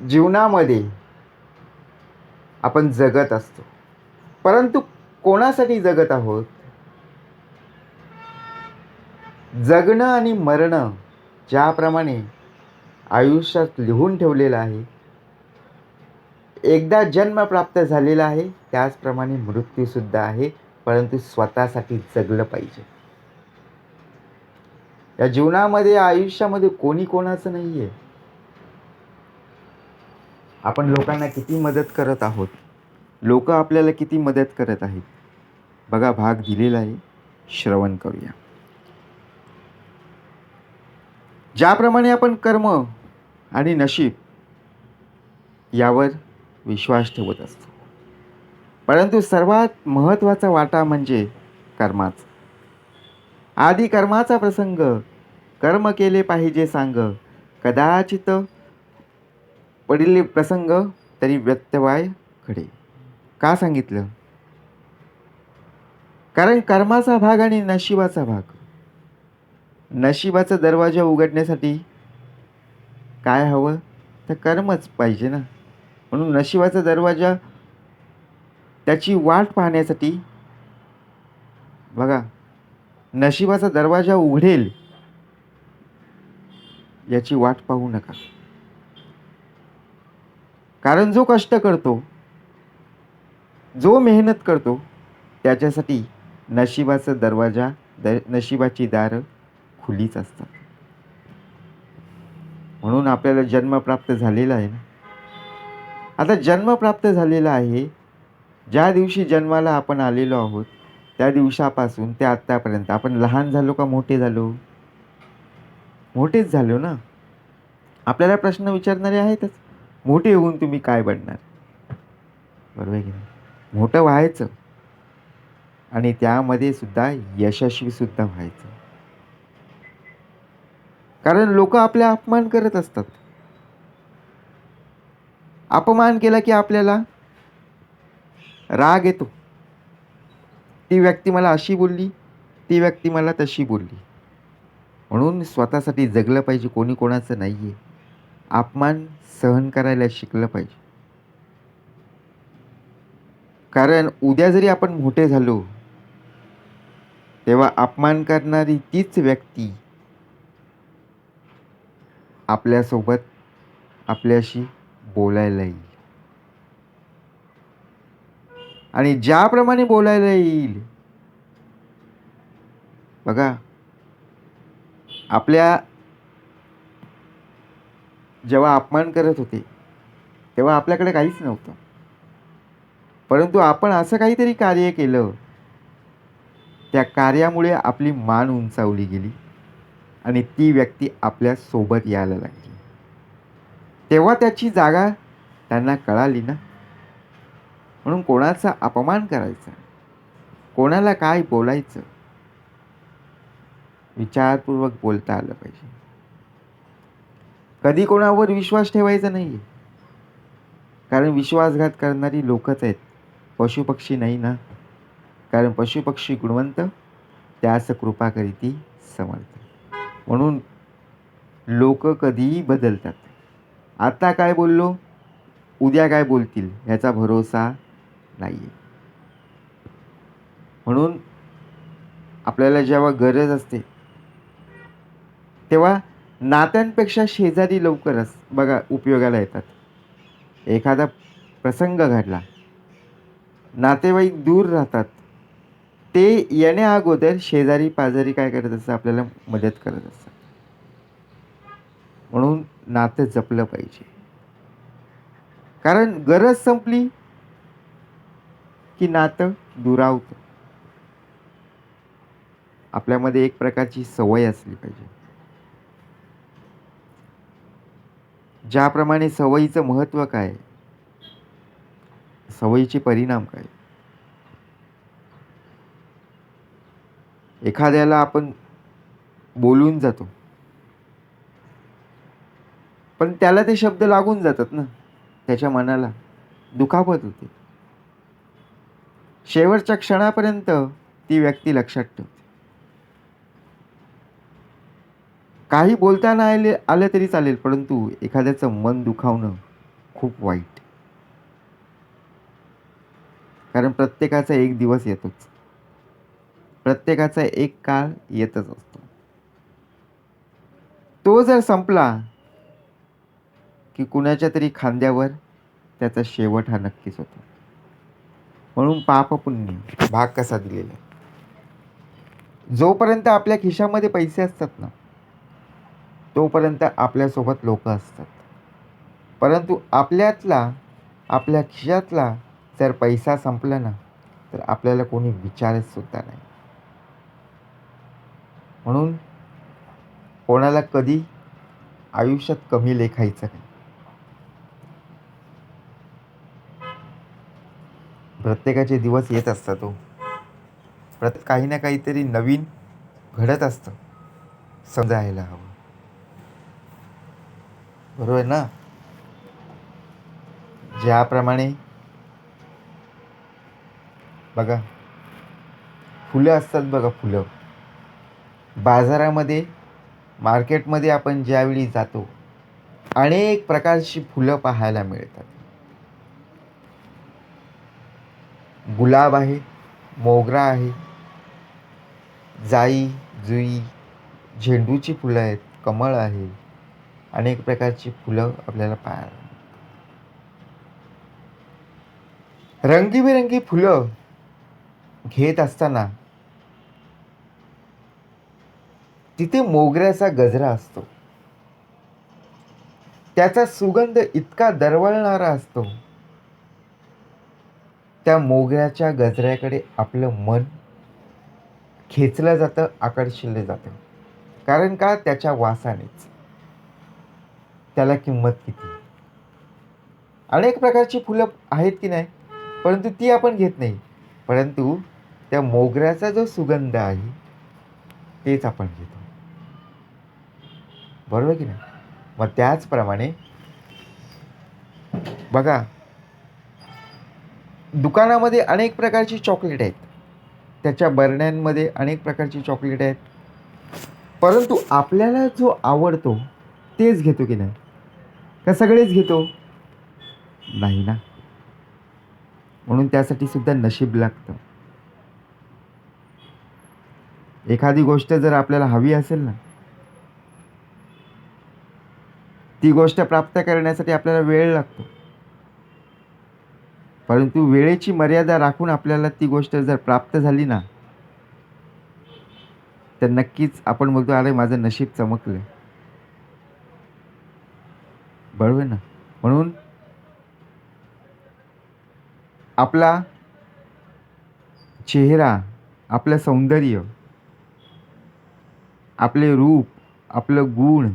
जीवनामध्ये आपण जगत असतो. परंतु कोणासाठी जगत आहोत? जगणं आणि मरणं ज्याप्रमाणे आयुष्यात लिहून ठेवलेलं आहे एकदा जन्म प्राप्त झालेला आहे त्याचप्रमाणे मृत्यूसुद्धा आहे परंतु स्वतःसाठी जगलं पाहिजे. या जीवनामध्ये आयुष्यामध्ये कोणी कोणाचं नाही आहे आपण लोकांना किती मदत करत आहोत? लोक आपल्याला किती मदत करत आहेत? बघा भाग दिलेला आहे. श्रवण करूया. ज्याप्रमाणे आपण कर्म आणि नशीब यावर विश्वास ठेवत असतो. परंतु सर्वात महत्त्वाचा वाटा म्हणजे कर्माचा. आधी कर्माचा प्रसंग कर्म केले पाहिजे सांग कदाचित पडिले प्रसंग तरी व्यत्यवाय घडे. का सांगितलं? कारण कर्माचा भाग आणि नशिबाचा भाग. नशिबाचा दरवाजा उघडण्यासाठी काय हवं? तर कर्मच पाहिजे ना. म्हणून नशिबाचा दरवाजा त्याची वाट पाहण्यासाठी बघा नशिबाचा दरवाजा उघडेल याची वाट पाहू नका. कारण जो कष्ट करतो जो मेहनत करतो त्याच्यासाठी नशिबाचा दरवाजा द नशिबाची दारं खुलीच असतात. म्हणून आपल्याला जन्म प्राप्त झालेला आहे ना? आता जन्म प्राप्त झालेला आहे ज्या दिवशी जन्माला आपण आलेलो आहोत त्या दिवसापासून ते आत्तापर्यंत. आपण लहान झालो का मोठे झालो? मोठेच झालो ना? आपल्याला प्रश्न विचारणारे आहेतच. मोठे होऊन तुम्ही काय बनणार? बरोबर की नाही? मोठं व्हायचं. आणि त्यामध्ये सुद्धा यशस्वीसुद्धा व्हायचं. कारण लोक आपल्या अपमान करत असतात. अपमान केला की आपल्याला राग येतो. ती व्यक्ती मला अशी बोलली ती व्यक्ती मला तशी बोलली. म्हणून स्वतःसाठी जगलं पाहिजे कोणी कोणाचं नाही आहे अपमान सहन करायला शिकलं पाहिजे. कारण उद्या जरी आपण मोठे झालो तेव्हा अपमान करणारी तीच व्यक्ती आपल्यासोबत आपल्याशी बोलायला येईल. आणि ज्याप्रमाणे बोलायला येईल बघा आपल्या जेव्हा अपमान करत होते तेव्हा आपल्याकडे काहीच नव्हतं. परंतु आपण असं काहीतरी कार्य केलं. त्या कार्यामुळे आपली मान उंचावली गेली आणि ती व्यक्ती आपल्यासोबत यायला लागली. तेव्हा त्याची जागा त्यांना कळाली ना? म्हणून कोणाचा अपमान करायचा? कोणाला काय बोलायचं? विचारपूर्वक बोलता आलं पाहिजे. कधी कोणावर विश्वास ठेवायचा नाही आहे कारण विश्वासघात करणारी लोकच आहेत. पशुपक्षी नाही ना? कारण पशुपक्षी गुणवंत त्यास कृपा करीती समर्थ. म्हणून लोक कधीही बदलतात. आता काय बोललो? उद्या काय बोलतील? ह्याचा भरोसा नाही आहे म्हणून आपल्याला जेव्हा गरज असते तेव्हा नात्यांपेक्षा शेजारी लवकरच बघा उपयोगाला येतात. एखादा प्रसंग घडला. नातेवाईक दूर राहतात. ते येण्या अगोदर शेजारी पाजारी काय करत असतात? आपल्याला मदत करत असतात. म्हणून नातं जपलं पाहिजे. कारण गरज संपली की नातं दुरावतं. आपल्यामध्ये एक प्रकारची सवय असली पाहिजे. ज्याप्रमाणे सवयीचं महत्त्व काय? सवयीचे परिणाम काय? एखाद्याला आपण बोलून जातो. पण त्याला ते शब्द लागून जातात ना त्याच्या मनाला. दुखापत होते. शेवटच्या क्षणापर्यंत ती व्यक्ती लक्षात ठेवते. काही बोलता ना आले आलं तरी चालेल परंतु एखाद्याचं मन दुखावणं खूप वाईट. कारण प्रत्येकाचा एक दिवस येतोच. प्रत्येकाचा एक काळ येतच असतो. तो जर संपला की कुणाच्या तरी खांद्यावर त्याचा शेवट हा नक्कीच होतो. म्हणून पाप पुण्य भाग कसा दिलेला जोपर्यंत आपल्या खिशामध्ये पैसे असतात ना तोपर्यंत आपल्यासोबत लोक असतात. परंतु आपल्यातला आपल्या खिशातला जर पैसा संपला ना तर आपल्याला कोणी विचारत सुद्धा नाही. म्हणून कोणाला कधी आयुष्यात कमी लेखायचं नाही. प्रत्येकाचे दिवस येत असतात हो. तो प्रत्येक काही ना काहीतरी नवीन घडत असतं समजायला हवं. बरोबर ना? ज्याप्रमाणे बघा फुलं असतात बघा फुलं. बाजारामध्ये मार्केटमध्ये आपण ज्यावेळी जातो अनेक प्रकारची फुलं पाहायला मिळतात. गुलाब आहे मोगरा आहे जाई जुई झेंडूची फुलं आहेत कमळ आहे. अनेक प्रकारची फुलं आपल्याला पाहायला रंगीबेरंगी फुलं घेत असताना तिथे मोगऱ्याचा गजरा असतो. त्याचा सुगंध इतका दरवळणारा असतो. त्या मोगऱ्याच्या गजऱ्याकडे आपलं मन खेचलं जातं आकर्षिलं जातं. कारण का? त्याच्या वासानेच. त्याला किंमत किती? अनेक प्रकारची फुलं आहेत की नाही परंतु ती आपण घेत नाही. परंतु त्या मोगऱ्याचा जो सुगंध आहे तेच आपण घेतो. बरोबर की नाही? मग त्याचप्रमाणे बघा दुकानामध्ये अनेक प्रकारची चॉकलेट आहेत. त्याच्या बरण्यांमध्ये अनेक प्रकारची चॉकलेट आहेत. परंतु आपल्याला जो आवडतो तेच घेतो की नाही? का सगळेच घेतो? नाही ना. म्हणून त्यासाठी सुद्धा नशीब लागतं. एखादी गोष्ट जर आपल्याला हवी असेल ना ती गोष्ट प्राप्त करण्यासाठी आपल्याला वेळ लागतो. परंतु वेळेची मर्यादा राखून आपल्याला ती गोष्ट जर प्राप्त झाली ना तर नक्कीच आपण बोलतो अरे माझं नशीब चमकलं बरोबर ना. म्हणून आपला चेहरा आपलं सौंदर्य आपले रूप आपलं गुण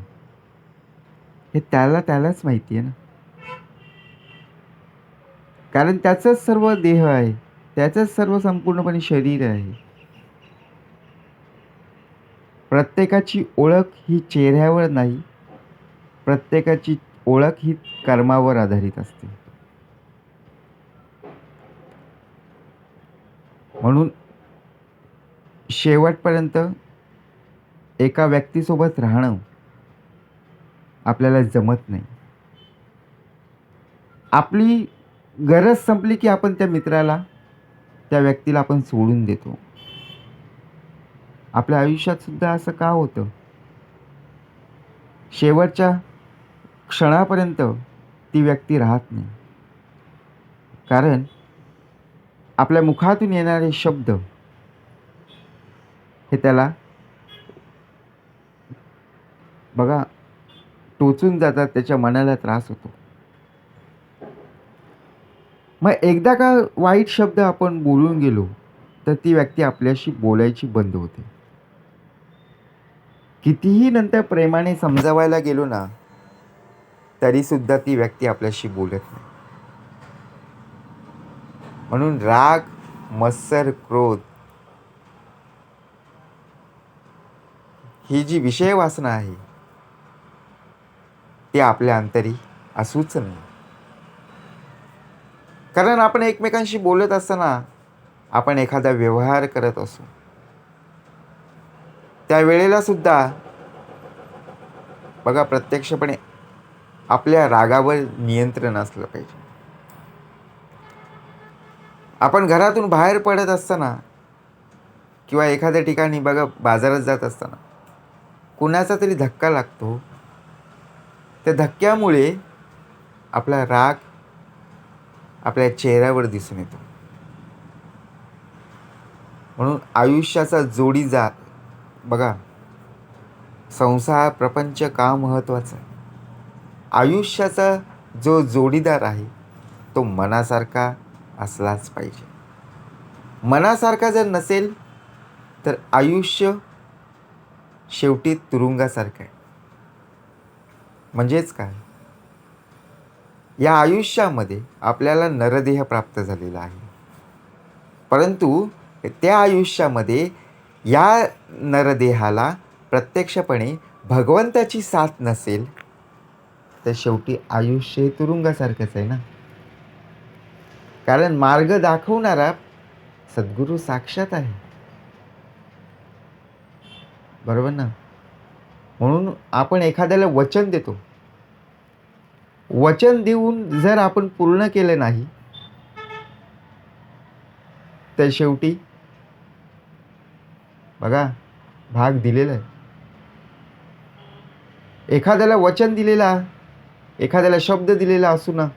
हे त्याला त्यालाच माहिती आहे ना. कारण त्याचंच सर्व देह आहे. त्याचंच सर्व संपूर्णपणे शरीर आहे. प्रत्येकाची ओळख ही चेहऱ्यावर नाही. प्रत्येकाची ओळख ही कर्मावर आधारित असते. म्हणून शेवटपर्यंत एका व्यक्तीसोबत राहणं आपल्याला जमत नाही. आपली गरज संपली की आपण त्या मित्राला त्या व्यक्तीला आपण सोडून देतो. आपल्या आयुष्यात सुद्धा असं का होतं? शेवटच्या क्षणापर्यंत ती व्यक्ती राहत नाही. कारण आपल्या मुखातून येणारे शब्द हे त्याला बघा टोचून जातात त्याच्या मनाला त्रास होतो. मग एकदा का वाईट शब्द आपण बोलून गेलो तर ती व्यक्ती आपल्याशी बोलायची बंद होते. कितीही नंतर प्रेमाने समजावायला गेलो ना तरीसुद्धा ती व्यक्ती आपल्याशी बोलत नाही. म्हणून राग मत्सर क्रोध ही जी विषय वासना आहे ती आपल्या अंतरी असूच नाही. कारण आपण एकमेकांशी बोलत असताना आपण एखादा व्यवहार करत असू. त्या वेळेला सुद्धा बघा प्रत्यक्षपणे आपल्या रागावर नियंत्रण असलं पाहिजे. आपण घरातून बाहेर पडत असताना किंवा एखाद्या ठिकाणी बघा बाजारात जात असताना कुणाचा तरी धक्का लागतो. त्या धक्क्यामुळे आपला राग आपल्या चेहऱ्यावर दिसून येतो. म्हणून आयुष्याचा जोडी जा बघा संसार प्रपंच का महत्त्वाचा आहे? आयुष्याचा जो जोडीदार आहे तो मनासारखा असलाच पाहिजे. मनासारखा जर नसेल तर आयुष्य शेवटी तुरुंगासारखं आहे. म्हणजेच काय? या आयुष्यामध्ये आपल्याला नरदेह प्राप्त झालेला आहे. परंतु त्या आयुष्यामध्ये या नरदेहाला प्रत्यक्षपणे भगवंताची साथ नसेल तर शेवटी आयुष्य हे तुरुंगासारखंच आहे ना? कारण मार्ग दाखवणारा सद्गुरू साक्षात आहे. बरोबर ना? म्हणून आपण एखाद्याला वचन देतो. वचन देऊन जर आपण पूर्ण केलं नाही तर शेवटी बघा भाग दिलेला आहे. एखाद्याला वचन दिलेला एखाद्याला शब्द दिलेला असू ना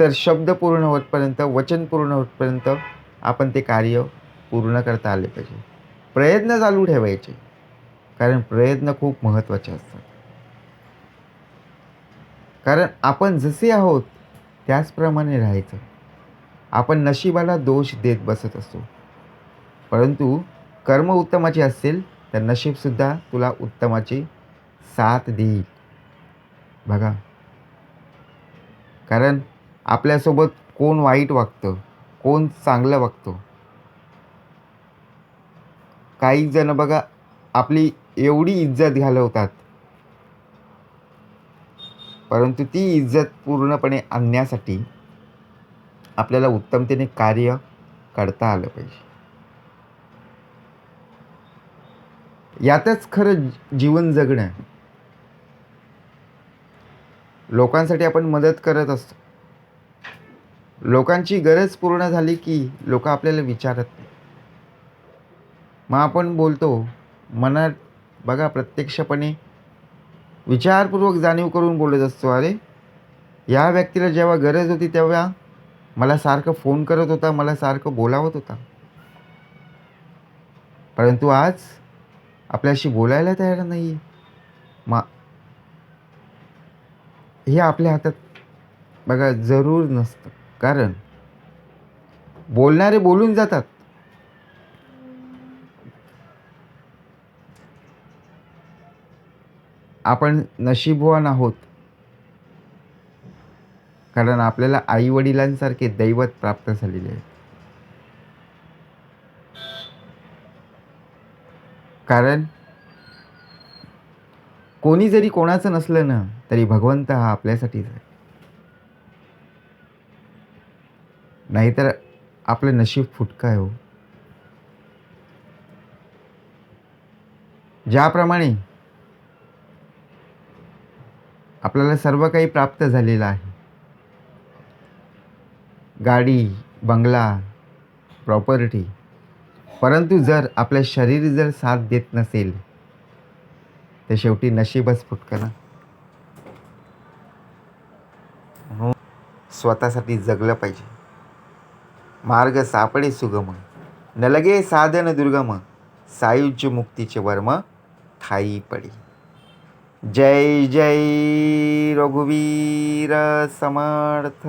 तर शब्द पूर्ण होतपर्यंत वचन पूर्ण होतपर्यंत आपण ते कार्य पूर्ण करता आले पाहिजे. प्रयत्न चालू ठेवायचे कारण प्रयत्न खूप महत्त्वाचे असतात. कारण आपण जसे आहोत त्याचप्रमाणे राहायचं. आपण नशिबाला दोष देत बसत असतो. परंतु कर्म उत्तमाचे असेल तर नशीबसुद्धा तुला उत्तमाची साथ देईल. बघा. कारण आपल्यासोबत कोण वाईट वागतं? कोण चांगलं वागतं? काही जण बघा आपली एवढी इज्जत घालवतात. परंतु ती इज्जत पूर्णपणे आणण्यासाठी आपल्याला उत्तमतेने कार्य करता आलं पाहिजे. यातच खरं जीवन जगणं आहे लोकांसाठी आपण मदत करत असतो. लोकांची गरज पूर्ण झाली की लोक आपल्याला विचारत नाही. मग आपण बोलतो मनात बघा प्रत्यक्षपणे विचारपूर्वक जाणीव करून बोलत असतो अरे या व्यक्तीला जेव्हा गरज होती तेव्हा मला सारखं फोन करत होता मला सारखं बोलावत होता. परंतु आज आपल्याशी बोलायला तयार नाही मा हे आपल्या हातात बघा जरूर नसतं. कारण बोलणारे बोलून जातात. आपण नशीबवान आहोत. कारण आपल्याला आई वडिलांसारखे दैवत प्राप्त झालेले आहे कारण कोणी जरी कोणाचं नसलं ना तरी भगवंत हा आपल्यासाठीच आहे. नाहीतर आपलं नशीब फुटकं आहे हो. ज्याप्रमाणे आपल्याला सर्व काही प्राप्त झालेलं आहे. गाडी बंगला प्रॉपर्टी परंतु जर आपलं शरीर जर साथ देत नसेल ते शेवटी नशीबच फुटकं ना. म्हणून स्वतःसाठी जगलं पाहिजे. मार्ग सापडे सुगम. न लगे साधन दुर्गम. सायुज्य मुक्तीचे वर्म ठाई पडी. जय जय रघुवीर समर्थ.